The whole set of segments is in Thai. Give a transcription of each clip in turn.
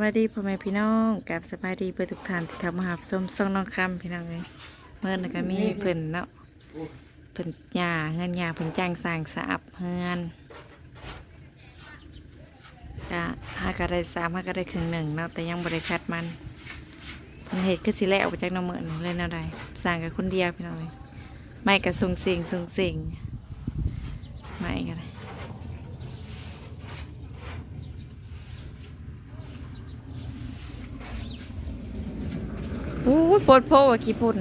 สวัสดีพ่อแม่พี่น้องกับสบายดีเพื่อทุกท่านที่เข้ามาหาชมซ่องน้องคำพี่น้องเลยเมื่อนั้นก็มีเพิ่นเนาะเพิ่นหญ้าเงินหญ้าเพิ่นจ้างสร้างสะอาบเฮือนก็หาก็ได้สามหาก็ได้ครึ่งหนึ่งเนาะแต่ยังบริคัดมันเพิ่นเฮ็ดคือสิแล้วออกจากน้ำเหมือนเลยแนวใดสร้างกับคนเดียวพี่น้องเลยไม่กับทรงสิงทรงสิงไม่กันเลย อู้ปวดโพว่ะขี้พุ่น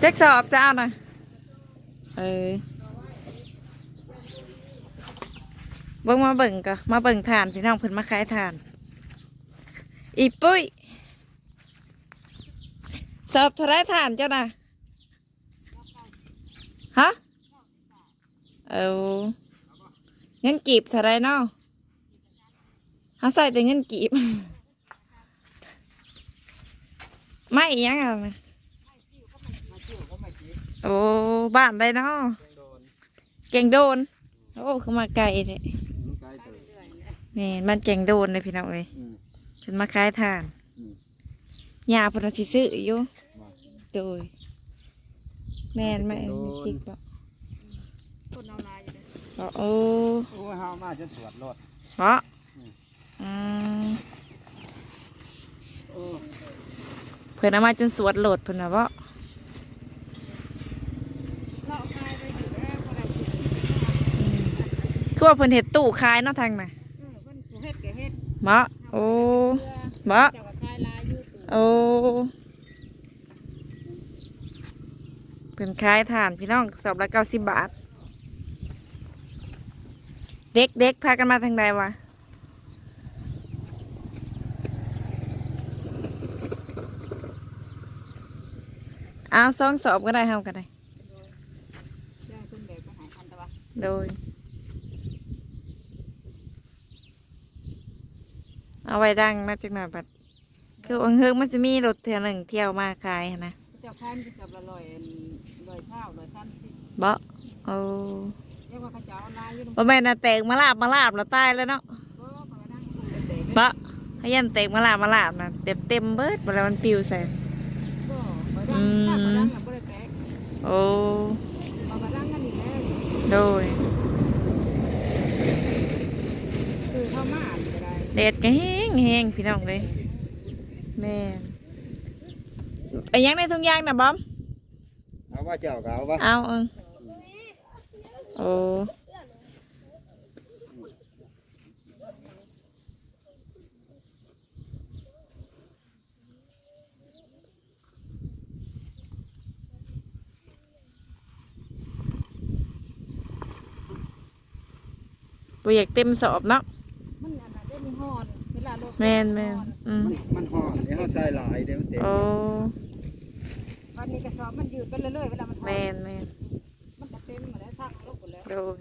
แจ็คสอบจ้าน่อยเออเบิ่งมาเบิ่งก็มาเบิ่งทานพี่น้องเพิ่นมาขายทาน อีปุ้ยสอบเท่าไรทานเจ้าน่ะฮะ เอาเงินกีบเท่าไรเนาะ เขาใส่แต่เงินกีบไม่อีหยังอะโอ้บ้านได้เนาะเก่งโดน โอ้คือมาไกลเลยนี่มันเก่งโดนเลยพี่น้องเอ้ยเป็นมาขายทานยาเพนเอาสิซื้ออยู่โดยแม่นแม่นไม่จิกบอกคนเอาลายอยู่เลยบอกโอ้โอ้ยเฮามาจะสวดรถเพราะ อืมโอ้เพิ่นเอามาจนสวดโหลดเพิ่นนะเพราะเราเอาลายไปอยู่แล้วคนละคือว่าเพิ่นเฮ็ดตู้ขายเนาะทางน่ะเออเพิ่นผู้เฮ็ดก็เฮ็ดเหมาะโอ้เหมาะเจ้าก็คายลายอยู่ตู่โอ้เพิ่นขายถ่านพี่น้องสอบละเก้าสิบบาท เด็กเด็กพากันมาทางใดวะ เอาสองสอบก็ได้เฮาก็ได้เจ้าคุณแบบไปหาอันตะวะโดย เอาไว้ดังนะจักหน่อยบัด คือวังเฮิงมันจะมีรถเที่ยวหนึ่งเที่ยวมาขายหั้นนะเจ้าคายมันจะละลอยอันลอยเท้าลอยท่านสิบ่โอ้เรียกว่าเขาเจ้าเอาลายอยู่บ่แม่นน่ะแตกมาลาบมาลาบแล้วตายแล้วเนาะก็เขาไปนั่งดูเตะบ่ให้ยันแตกมาลาบมาลาบนะเต็มเต็มเบิดบ่แล้วมันปิวใส่ ก็ไปนั่งถ้าไปนั่งแบบบ่ได้แตกโอ้เอาไปนั่งกันอีกแล้วโดยคือเข้ามาอ่านก็ได้แดดก็แห้งแห้งพี่น้องเลยแม่นไอ้ยังในทุ่งยางน่ะบอมเอาว่าเจ้าก็เอาว่าเอาเออโอ้ บ่อยากเต็มสอบเนาะมันอันนั้นได้มีฮอนเวลารถแม่นแม่นอืมมันมันห่อนเดี๋ยวเฮาใส่หลายเดี๋ยวมันเต็มโอ้วันนี้กระสอบมันยืดไปเรื่อยๆเวลามันฮอนแม่นแม่นมันจะเต็มหมดแล้วทักลบหมดแล้วโดย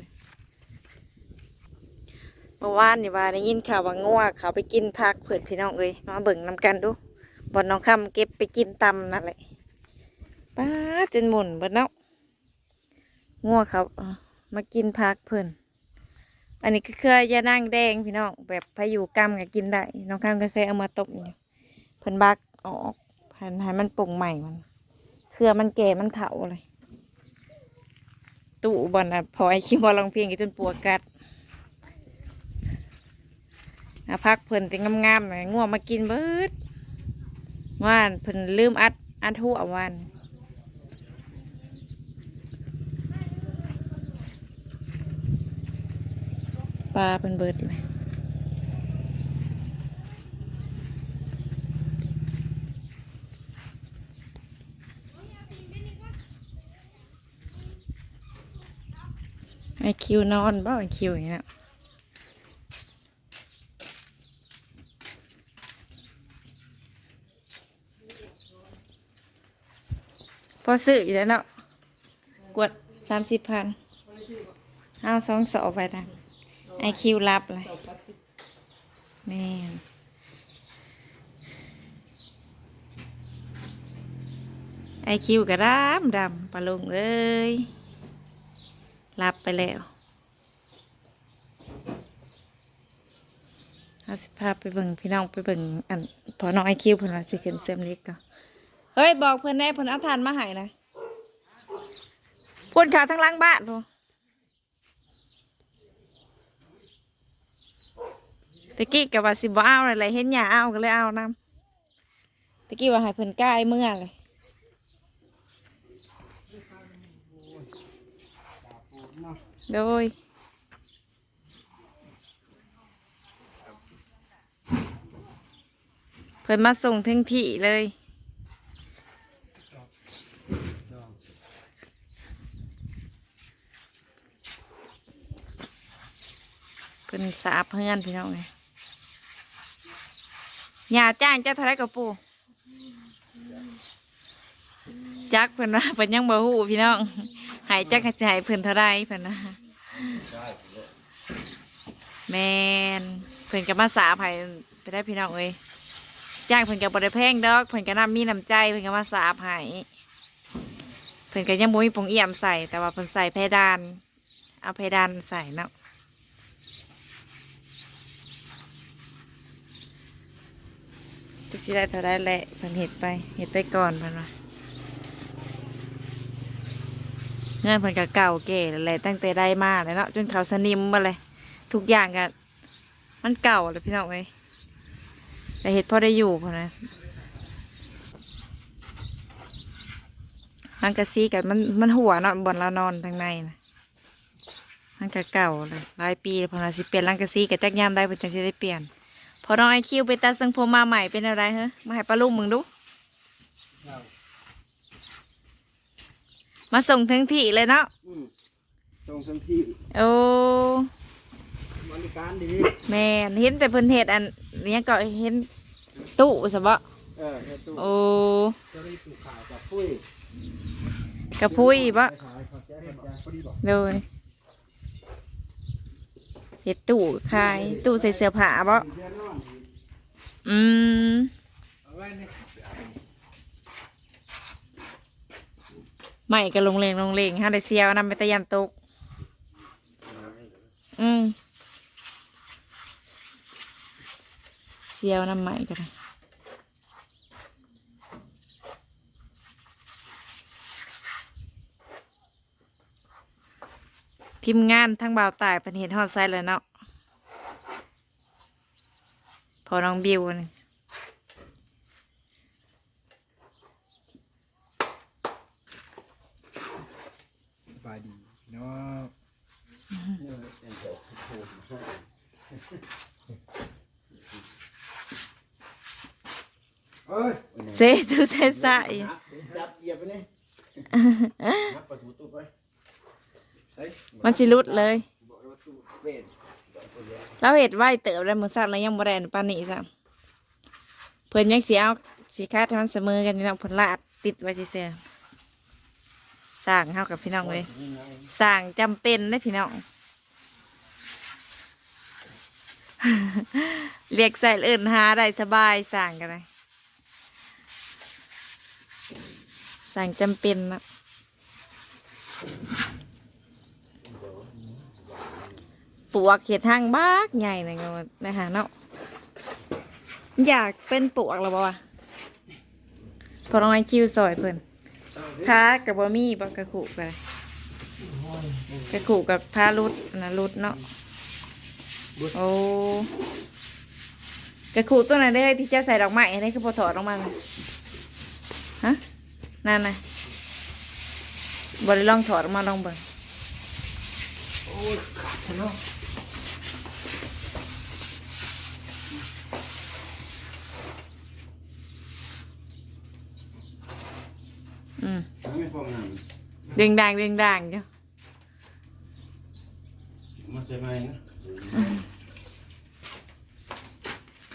เมื่อวานนี่ว่าได้ยินข่าวว่างัวเขาไปกินผักเผิดพี่น้องเอ้ยมาเบิ่งนำกันดูบอนน้องคำเก็บไปกินตำนั่นแหละป้าดจนหมุนเบิดเนาะงัวเขาเอามากินผักเพิ่น อันนี้ก็คือยานั่งแดงพี่น้องแบบพายุกรรมก็กินได้ น้องคำก็เคยเอามาต้มอยู่เพิ่นบักออกหันให้มันปรุงใหม่มันเครือมันแก่มันเถาเลยตู้บอลนะพอไอคิวบอลลองเพลงกันจนปวดกัดอาพักเพิ่นต็งงามๆหน่อยง่วงมากินเบิดว่านเพิ่นลืมอัดอัดหัววาน ปลาเป็นเบิดเลยไอคิวนอนบ่ไอคิวอย่างเงี้ยพอซื้ออยู่แล้วเนาะกวดสามสิบพันเอาสองสอบไปนะ ไอคิวรับเลยแม่ไอคิวกระดำดำปลาลงเลยรับไปแล้วเอาสิพาไปเบิ่งพี่น้องไปเบิ่งอันพอน้องไอคิวเพิ่นว่าสิขึ้นเซ็มเล็กก็เฮ้ย บอกเพิ่นแน่เพิ่นเอาทานมาให้นะพ่นขาทั้งล่างบ้านพ่น ตะกี้กับว่าสิบ่เอาอะไรเห็นหยาเอาก็เลยเอานำตะกี้ว่าให้เพิ่นใกล้เมื่อเลยโดยเพิ่นมาส่งถึงที่เลยเพิ่นสาบเพื่อนพี่น้องไง ย่าจ้างเจ้าเท่าไรกับปูจักเพิ่นว่าเพิ่นยังบ่ฮู้พี่น้องหายจักให้สิใหายเพิ่นเท่าไรเพิ่นนะแมนเพิ่นก็มาสาบให้ไปได้พี่น้องเอ้ยจ้างเพิ่นก็บ่ได้แพงดอกเพิ่นก็นํมีน้ำใจเพิ่นก็มาสาบให้เพิ่นก็ยังบ่มีปงเอี่ยมใส่แต่ว่าเพิ่นใส่เพดาน เอาเพดานใส่เนาะ จักสิได้เท่าได้แหละเพิ่นเฮ็ดไปเฮ็ดไปก่อนเพิ่นว่าเงินเพิ่นก็เก่าแก่แล้วแหละตั้งแต่ได้มาแล้วเนาะจนเขาสนิมมาเลยทุกอย่างก็มันเก่าเลยพี่น้องเอ้ยแต่เห็ดพอได้อยู่พอนะมันกระซีกับมันมันหัวนอนบนเรานอนทางในนะมันก็เก่าเลยหลายปีพอเราสิเปลี่ยนรังกระซีกับจักยามได้เพิ่นจังสิได้เปลี่ยน พอน้องไอคิวไปตัดทรงผมมาใหม่เป็นอะไรเฮ้มาให้ปลาลุงมึงดู มาส่งถึงที่เลยเนาะอืมตรงทั้งที่โอ้บริการดี แม่นเห็นแต่เพิ่นเห็ดอันเนี้ยก็เห็นตู้สบะเออเฮ็ดตู้โอ้เจะได้ตู้ขาวกับปุ้ยกระพุ้ยบะไปขายขอบใจขอบใจพอดีบอก เลย เห็ดตู้ขายตู้ใส่เสื้อผ้าบ่อืมใหม่ก็ลงเลงลงเลงฮะได้เซียวนำไปตะยันตก อืมเซียวนำใหม่กัน ทีมงานทั้งบ่าวตายเป็นเห็นฮอดไซเลยเนาะพอน้องบิวนี่สบายดีเนาะเอ้ยเซตูเซซาอีจับเหยียบไปนี่นับประตูตู้ไปเฮ้ย มันสิรุดเลยบอกว่าตู้เป็นเราเห็ดไว้เติบแล้วมือสั่นแล้วยังบ่ได้อันปานนี้ซ้ำเพิ่นยังสิเอาสีคาดให้มันเสมอกันนี่เนาะเพิ่นลาดติดไว้เฉยๆสร้างเฮากับพี่น้องเลยสร้างจำเป็นเด้พี่น้องเรียกใส่เอิ้นหาได้สบายสร้างกันเลยสร้างจำเป็นนะ ปวกเห็ดทางบากใหญ่เลยนะคะเนาะอยากเป็นปวกหรอบ่วะพอลองไอคิวซอยเพิ่นพ้ากับบะมี่บักระขู่กันกระขู่กับพ้ารุดนะรุดเนาะโอ้กระขู่ตัวไหนได้ที่จะใส่ดอกไม้ได้คือพอถอดออกมาฮะนั่นนะบริลองถอดออกมาลองเบิ่งโอ้ยขาดเนาะ อืมไม่พองานเด้งดังเด้งดังจ้ะมาใช่ไหมนะ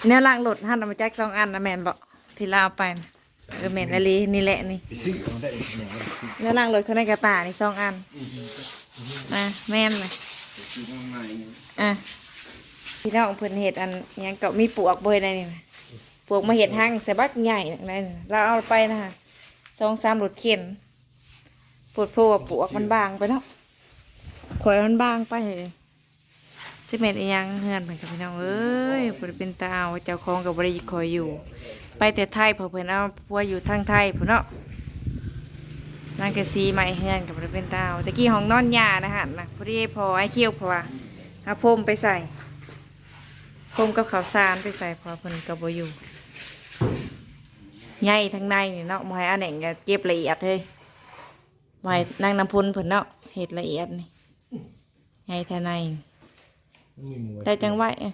แนวล่างหลดหันเอามาแจ็คสองอันนะแมนบอกที่ลาเอาไปนะเออแมนอลีนี่แหละนี่ไปซื้อเอาได้แหน่แนวล่างหลดเขาในกระตานี่สองอันอะแม่นเลยไปซื้อมาใหม่นี่อะพี่น้องเพิ่นเห็ดอันหยังก็มีปลวกเบยได้นี่นะปลวกมาเห็ดหั่งใส่บักใหญ่นั่นนะเราเอาไปนะคะ สองสามหลดเข็นปวดโผล่ปลวกมันบางไปเนาะข่อยมันบางไปเลยจะเป็นอีหยังเฮือนเพิ่นกับพี่น้องเอ้ยบ่ได้เป็นตาเอาเจ้าของก็บ่ได้คอยอยู่ ไปแต่ไทยเพอเพิ่นเอาผัวอยู่ทางไทยพุ่นเนาะนางกะซีใหม่เฮือนก็บ่ได้เป็นตาเอาตะกี้ห้องนอนยานะฮะนะพอดีพอไอ้เคี้ยวเพราะว่าเอาพรมไปใส่พรมกับข้าวสารไปใส่เพอเพิ่นก็บ่อยู่ ใหญ่ทั้งในนี่เนาะบ่ให้อันไหนก็เก็บละเอียดเฮ้ยบ่ให้นางน้ำพุนเพิ่นเนาะเฮ็ดละเอียดนี่ใหญ่แท้ในมันมีหมูได้จังไหวเอ้ย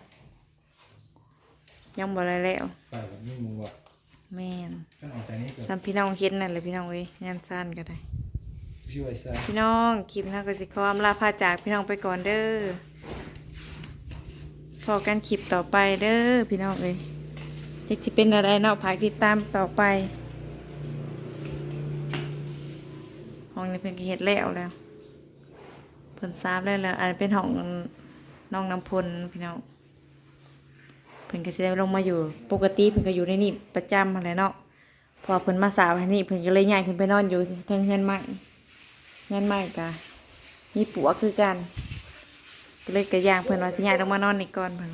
ยังบ่ได้แล้วไก่แบบไม่หมูอะแม่นก็เอาแต่นี้ก่อนซ้ำพี่น้องเฮ็ดนั่นแหละพี่น้องเอ้ยงานสั้นก็ได้ ช่วยซะพี่น้องคลิปหน้าก็สิขออำลาพาจากพี่น้องไปก่อนเด้อพอกันคลิปต่อไปเด้อพี่น้องเอ้ย จะสิเป็นอะไรเนาะพากติดตามต่อไปห้องนี้เพิ่นเฮ็ดแล้วแล้วเพิ่นทราบแล้วแล้ว อันเป็นห้องน้องน้ำพลพี่น้องเพิ่นก็สิได้ลงมาอยู่ปกติเพิ่นก็อยู่ในนี่ประจำอะไรเนาะพอเพิ่นมาสาวให้นี่เพิ่นก็เลยย้ายขึ้นไปนอนอยู่เทิงเฮือนใหม่เงินใหม่กะมีปัวคือกันก็เลยกระยางเพิ่นว่าสิย้ายลงมานอนนี่ก่อนเพิ่น